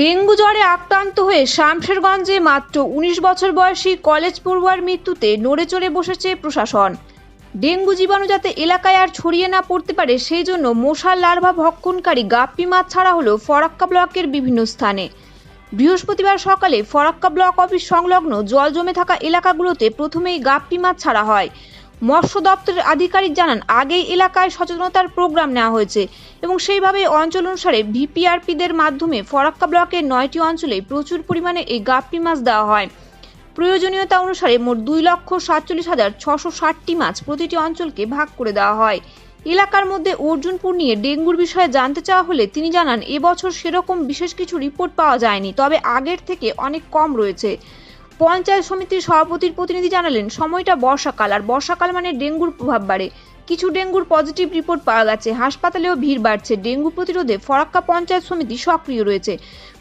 Dengue জ্বরে আক্রান্ত হয়ে শামশেরগঞ্জে মাত্র উনিশ বছর বয়সী কলেজ পড়ুয়ার মৃত্যুতে নড়ে চড়ে বসেছে প্রশাসন। ডেঙ্গু জীবাণু যাতে এলাকায় আর ছড়িয়ে না পড়তে পারে, সেই জন্য মশার লার্ভা ভক্ষণকারী গাপ্পি মাছ ছাড়া হলো ফরাক্কা ব্লকের বিভিন্ন স্থানে। বৃহস্পতিবার সকালে ফরাক্কা ব্লক অফিস সংলগ্ন জল জমে থাকা এলাকাগুলোতে প্রথমেই গাপ্পি মাছ ছাড়া হয়। মৎস্য দপ্তরের আধিকারিক জানান, আগেই এলাকায় সচেতনতার প্রোগ্রাম নেওয়া হয়েছে এবং সেইভাবে অঞ্চল অনুসারে ভিপিআরপিদের মাধ্যমে ফরাক্কা ব্লকের নয়টি অঞ্চলে প্রচুর পরিমাণে এই গাপ্পি মাছ দেওয়া হয়। প্রয়োজনীয়তা অনুসারে মোট দুই লক্ষ সাতচল্লিশ হাজার ছশো ষাটটি মাছ প্রতিটি অঞ্চলকে ভাগ করে দেওয়া হয়। এলাকার মধ্যে অর্জুনপুর নিয়ে ডেঙ্গুর বিষয়ে জানতে চাওয়া হলে তিনি জানান এবছর সেরকম বিশেষ কিছু রিপোর্ট পাওয়া যায়নি, তবে আগের থেকে অনেক কম রয়েছে। পঞ্চায়েত সমিতির সভাপতির প্রতিনিধি জানালেন, সময়টা বর্ষাকাল আর বর্ষাকাল মানে ডেঙ্গুর প্রভাব বাড়ে। কিছু ডেঙ্গুর পজিটিভ রিপোর্ট পাওয়া গেছে। হাসপাতালেও ভিড় বাড়ছে। ডেঙ্গু প্রতিরোধে ফরাক্কা পঞ্চায়েত সমিতি সক্রিয় রয়েছে।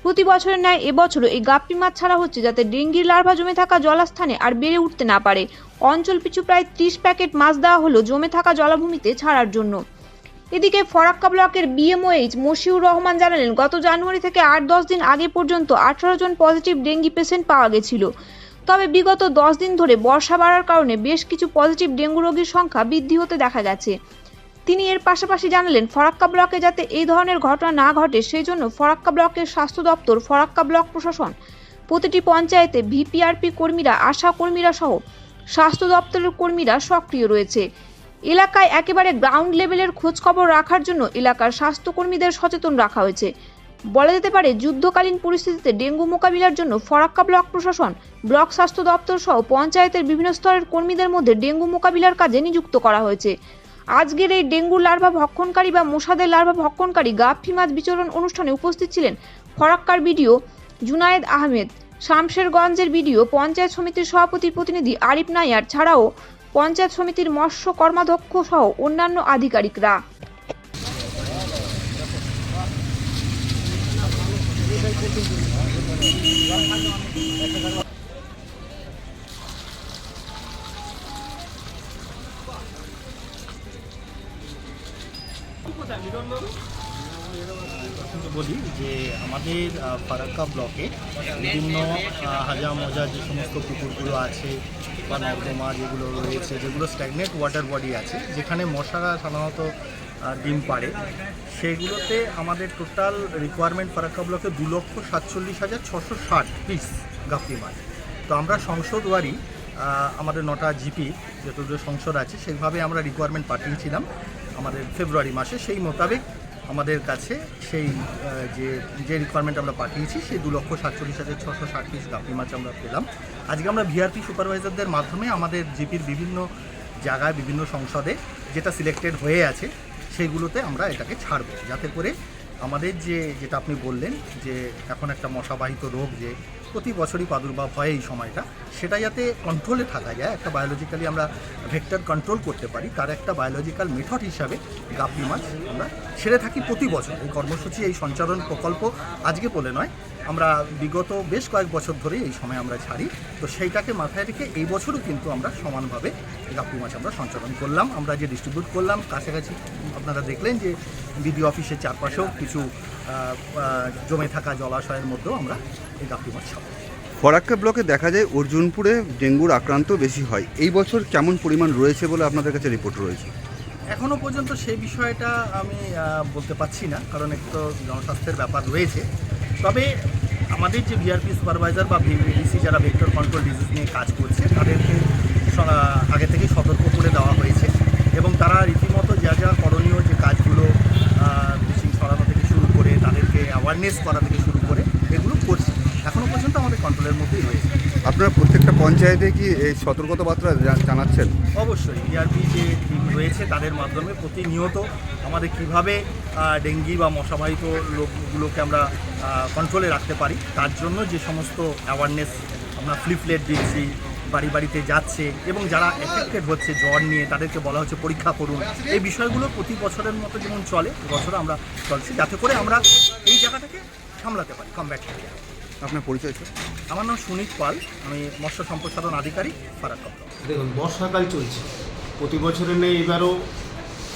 প্রতি বছরের ন্যায় এবছরও এই গাপ্পি মাছ ছাড়া হচ্ছে যাতে ডেঙ্গির লার্ভা জমে থাকা জলাস্থানে আর বেড়ে উঠতে না পারে। অঞ্চল পিছু প্রায় ত্রিশ প্যাকেট মাছ দেওয়া হলো জমে থাকা জলাভূমিতে ছাড়ার জন্য। এদিকে ফরাক্কা ব্লকের বিএমওএইচ মশিউর রহমান জানালেন, গত জানুয়ারি থেকে আট দশ দিন আগে পর্যন্ত আঠারো জন পজিটিভ ডেঙ্গি পেশেন্ট পাওয়া গেছিল। তবে বিগত দশ দিন ধরে বর্ষা বাড়ার কারণে বেশ কিছু পজিটিভ ডেঙ্গু রোগীর সংখ্যা বৃদ্ধি হতে দেখা গেছে। তিনি এর পাশাপাশি জানালেন, ফরাক্কা ব্লকে যাতে এই ধরনের ঘটনা না ঘটে সেই জন্য ফরাক্কা ব্লকের স্বাস্থ্য দপ্তর, ফরাক্কা ব্লক প্রশাসন, প্রতিটি পঞ্চায়েতে ভিপিআরপি কর্মীরা, আশা কর্মীরা সহ স্বাস্থ্য দপ্তরের কর্মীরা সক্রিয় রয়েছে। এলাকায় একেবারে গ্রাউন্ড লেভেলের খোঁজখবর রাখার জন্য এলাকার স্বাস্থ্যকর্মীদের সচেতন রাখা হয়েছে। বলা যেতে পারে, যুদ্ধকালীন পরিস্থিতিতে ডেঙ্গু মোকাবিলার জন্য ফরাক্কা ব্লক প্রশাসন, ব্লক স্বাস্থ্য দপ্তর সহ পঞ্চায়েতের বিভিন্ন স্তরের কর্মীদের মধ্যে ডেঙ্গু মোকাবিলার কাজে নিযুক্ত করা হয়েছে। আজকের এই ডেঙ্গু লার্ভা ভক্ষণকারী বা মশাদের লার্ভা ভক্ষণকারী গাপ্পি মাছ বিচরণ অনুষ্ঠানে উপস্থিত ছিলেন ফরাক্কার বিডিও জুনায়েদ আহমেদ, শামশেরগঞ্জের বিডিও পঞ্চায়েত সমিতির সভাপতি প্রতিনিধি আরিফ নাইয়ার ছাড়াও পঞ্চায়েত সমিতির মৎস্য কর্মাধ্যক্ষ সহ অন্যান্য আধিকারিকরা। প্রথমে বলি যে আমাদের ফারাক্কা ব্লকে বিভিন্ন হাজা মজা যে সমস্ত পুকুরগুলো আছে বা নর্দমা যেগুলো রয়েছে, যেগুলো স্ট্যাগনেট ওয়াটার বডি আছে, যেখানে মশারা সাধারণত ডিম পাড়ে, সেগুলোতে আমাদের টোটাল রিকোয়ারমেন্ট ফারাক্কা ব্লকে দু লক্ষ সাতচল্লিশ হাজার ছশো ষাট পিস গাপ্পি মাছ তো আমরা সংসদওয়ারি আমাদের নটা জিপি যতগুলো সংসদ আছে সেইভাবে আমরা রিকোয়ারমেন্ট পাঠিয়েছিলাম আমাদের ফেব্রুয়ারি মাসে। সেই মোতাবেক আমাদের কাছে সেই যে যে রিকোয়ারমেন্ট আমরা পাঠিয়েছি, সেই দু লক্ষ সাতচল্লিশ হাজার ছশো ষাট পিস গাপি মাছ আমরা পেলাম। আজকে আমরা ভিআরপি সুপারভাইজারদের মাধ্যমে আমাদের জিপির বিভিন্ন জায়গায়, বিভিন্ন সংসদে যেটা সিলেক্টেড হয়ে আছে, সেইগুলোতে আমরা এটাকে ছাড়বো। যাতে করে আমাদের যে, যেটা আপনি বললেন যে, এখন একটা মশাবাহিত রোগ যে, প্রতি বছরই প্রাদুর্ভাব হয় এই সময়টা, সেটা যাতে কন্ট্রোলে থাকা যায়, একটা বায়োলজিক্যালি আমরা ভেক্টর কন্ট্রোল করতে পারি, তার একটা বায়োলজিক্যাল মেথড হিসাবে গাপি মাছ আমরা ছেড়ে থাকি প্রতি বছর। এই কর্মসূচি, এই সঞ্চালন প্রকল্প আজকে বলে নয় আমরা বিগত বেশ কয়েক বছর ধরেই এই সময় আমরা ছাড়ি। তো সেইটাকে মাথায় রেখে এই বছরও কিন্তু আমরা সমানভাবে গাপ্পি মাছ আমরা সঞ্চালন করলাম। আমরা যে ডিস্ট্রিবিউট করলাম কাছাকাছি আপনারা দেখলেন যে বিডি অফিসের চারপাশেও কিছু জমে থাকা জলাশয়ের মধ্যেও আমরা এই গাপ্পি মাছ ছাড়ব ফরাক্কা ব্লকে দেখা যায় অর্জুনপুরে ডেঙ্গুর আক্রান্ত বেশি হয়। এই বছর কেমন পরিমাণ রয়েছে বলে আপনাদের কাছে রিপোর্ট রয়েছে? এখনও পর্যন্ত সেই বিষয়টা আমি বলতে পারছি না কারণ একটু জনস্বাস্থ্যের ব্যাপার রয়েছে। তবে আমাদের যে ভিআরপি সুপারভাইজার বা ভিভিডিসি যারা ভেক্টর কন্ট্রোল ডিজিজ নিয়ে কাজ করছে, তাদেরকে আগে থেকেই সতর্ক করে দেওয়া হয়েছে এবং তারা রীতিমতো যা যা করণীয় যে কাজগুলো ব্লিচিং ছড়ানো থেকে শুরু করে তাদেরকে অ্যাওয়ারনেস করা থেকে শুরু করে এগুলো করছে। এখনও পর্যন্ত আমাদের কন্ট্রোলের মধ্যেই রয়েছে। আপনারা প্রত্যেকটা পঞ্চায়েতে কি এই সতর্কতা বার্তা জানাচ্ছেন অবশ্যই ডিআরপি যে টিম রয়েছে তাদের মাধ্যমে প্রতিনিয়ত আমাদের কীভাবে ডেঙ্গি বা মশাবাহিত রোগগুলোকে আমরা কন্ট্রোলে রাখতে পারি, তার জন্য যে সমস্ত অ্যাওয়ারনেস আমরা ফ্লিপলেট দিচ্ছি, বাড়ি বাড়িতে যাচ্ছে এবং যারা এফেক্টেড হচ্ছে, জ্বর নিয়ে তাদেরকে বলা হচ্ছে পরীক্ষা করুন, এই বিষয়গুলো প্রতি বছরের মতো যেমন চলে বছর আমরা চলছি, যাতে করে আমরা এই জায়গাটাকে সামলাতে পারি কমব্যাট করতে। আপনার পরিচয় স্যার? আমার নাম সুনীত পাল আমি মৎস্য সম্প্রসারণ আধিকারিক ফারাক্কা দেখুন বর্ষাকাল চলছে। প্রতি বছরের নেই এবারও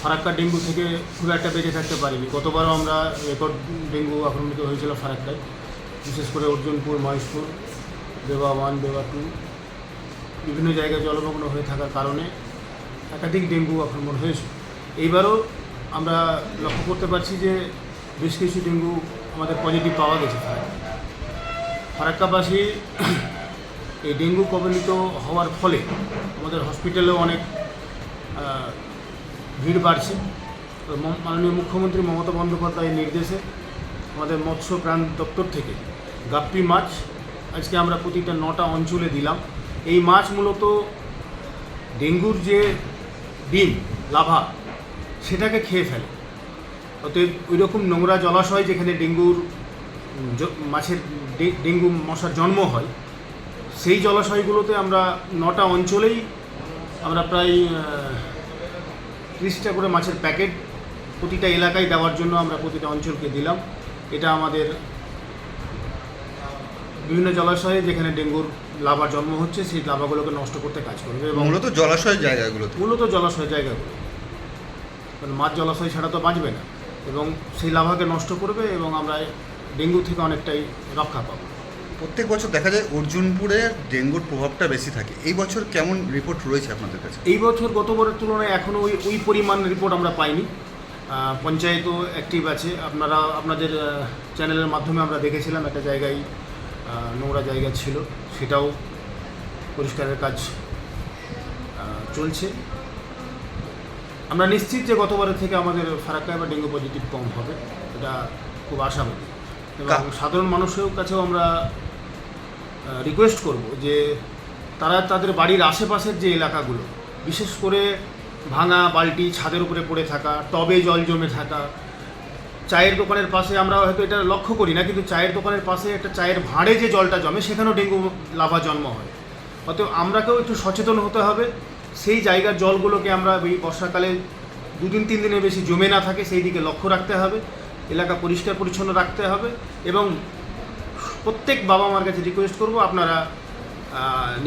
ফারাক্কা ডেঙ্গু থেকে খুব একটা বেঁচে থাকতে পারিনি। গতবারও আমরা রেকর্ড ডেঙ্গু আক্রমিত হয়েছিল ফারাক্কায়। বিশেষ করে অর্জুনপুর মহেশপুর দেবা ওয়ান দেবা টু বিভিন্ন জায়গায় জলমগ্ন হয়ে থাকার কারণে একাধিক ডেঙ্গু আক্রমণ হয়েছে। এইবারও আমরা লক্ষ্য করতে পারছি যে বেশ কিছু ডেঙ্গু আমাদের পজিটিভ পাওয়া গেছে ফারাক্কাবাসী এই ডেঙ্গু কবলিত হওয়ার ফলে আমাদের হসপিটালেও অনেক ভিড় বাড়ছে। মাননীয় মুখ্যমন্ত্রী মমতা বন্দ্যোপাধ্যায়ের নির্দেশে আমাদের মৎস্য প্রাণ দপ্তর থেকে গাপ্পি মাছ আজকে আমরা প্রতিটা নটা অঞ্চলে দিলাম। এই মাছ মূলত ডেঙ্গুর যে ডিম, লাভা, সেটাকে খেয়ে ফেলে। অতএব ওই রকম নোংরা জলাশয় যেখানে ডেঙ্গুর মাছের ডেঙ্গু মশার জন্ম হয় সেই জলাশয়গুলোতে আমরা নটা অঞ্চলেই আমরা প্রায় ত্রিশটা করে মাছের প্যাকেট প্রতিটা এলাকায় দেওয়ার জন্য আমরা প্রতিটা অঞ্চলকে দিলাম। এটা আমাদের বিভিন্ন জলাশয়ে যেখানে ডেঙ্গুর লাভার জন্ম হচ্ছে সেই লাভাগুলোকে নষ্ট করতে কাজ করবে এবং মূলত জলাশয় জায়গাগুলোতে? মূলত জলাশয় জায়গাগুলো। কারণ মাছ জলাশয় ছাড়া তো বাঁচবে না এবং সেই লাভাকে নষ্ট করবে এবং আমরা ডেঙ্গু থেকে অনেকটাই রক্ষা পাবো। প্রত্যেক বছর দেখা যায় অর্জুনপুরে ডেঙ্গুর প্রভাবটা বেশি থাকে। এই বছর কেমন রিপোর্ট রয়েছে আপনাদের কাছে? এই বছর গতবারের তুলনায় এখনও ওই ওই পরিমাণ রিপোর্ট আমরা পাইনি। পঞ্চায়েতও অ্যাক্টিভ আছে। আপনারা আপনাদের চ্যানেলের মাধ্যমে আমরা দেখেছিলাম একটা জায়গায় নোংরা জায়গা ছিল। সেটাও পরিষ্কারের কাজ চলছে। আমরা নিশ্চিত যে গতবারের থেকে আমাদের ফারাক্কা বা ডেঙ্গু পজিটিভ কম হবে। এটা খুব আশাবাদী। এবং সাধারণ মানুষের কাছেও আমরা রিকোয়েস্ট করব যে তারা তাদের বাড়ির আশেপাশের যে এলাকাগুলো বিশেষ করে ভাঙা বালতি ছাদের উপরে পড়ে থাকা টবে জল জমে থাকা চায়ের দোকানের পাশে আমরা হয়তো এটা লক্ষ্য করি না কিন্তু চায়ের দোকানের পাশে একটা চায়ের ভাঁড়ে যে জলটা জমে সেখানেও ডেঙ্গু লাভা জন্ম হয়। অতএব আমরাকেও একটু সচেতন হতে হবে সেই জায়গার জলগুলোকে আমরা এই বর্ষাকালে দুদিন তিন দিনের বেশি জমে না থাকে সেই দিকে লক্ষ্য রাখতে হবে। এলাকা পরিষ্কার পরিচ্ছন্ন রাখতে হবে এবং প্রত্যেক বাবা মার কাছে রিকোয়েস্ট করব আপনারা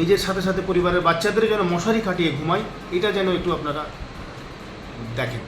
নিজের সাথে সাথে পরিবারের বাচ্চাদের যেন মশারি খাটিয়ে ঘুমায়, এটা যেন একটু আপনারা দেখেন।